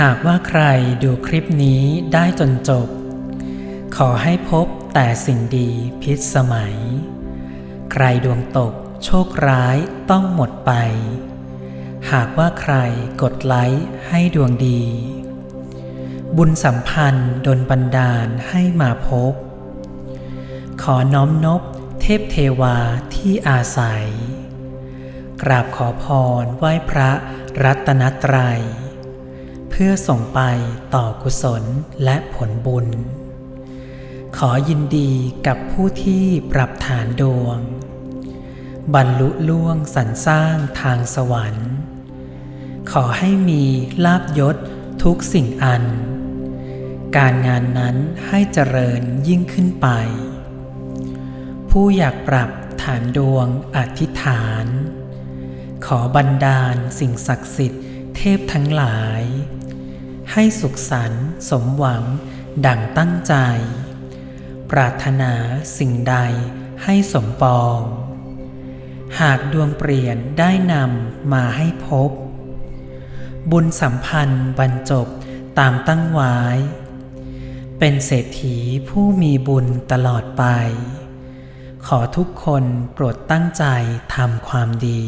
หากว่าใครดูคลิปนี้ได้จนจบ ขอให้พบแต่สิ่งดีพิษสมัย ใครดวงตกโชคร้ายต้องหมดไป หากว่าใครกดไลค์ให้ดวงดี บุญสัมพันธ์ดนบันดาลให้มาพบ ขอน้อมนบเทพเทวาที่อาศัย กราบขอพรไหว้พระรัตนตรัย เพื่อส่งไปต่อกุศลและผลบุญ ขอยินดีกับผู้ที่ปรับฐานดวง บรรลุล่วงสรรสร้างทางสวรรค์ ขอให้มีลาบยศทุกสิ่งอัน การงานนั้นให้เจริญยิ่งขึ้นไป ผู้อยากปรับฐานดวงอธิษฐาน ขอบันดาลสิ่งศักดิ์สิทธิ์ เทพทั้งหลาย ให้สุขสันต์สมหวังดั่งตั้งใจ ปรารถนาสิ่งใดให้สมปอง หากดวงเปลี่ยนได้นำมาให้พบ บุญสัมพันธ์บรรจบตามตั้งไว้ เป็นเศรษฐีผู้มีบุญตลอดไป ขอทุกคนโปรดตั้งใจทำความดี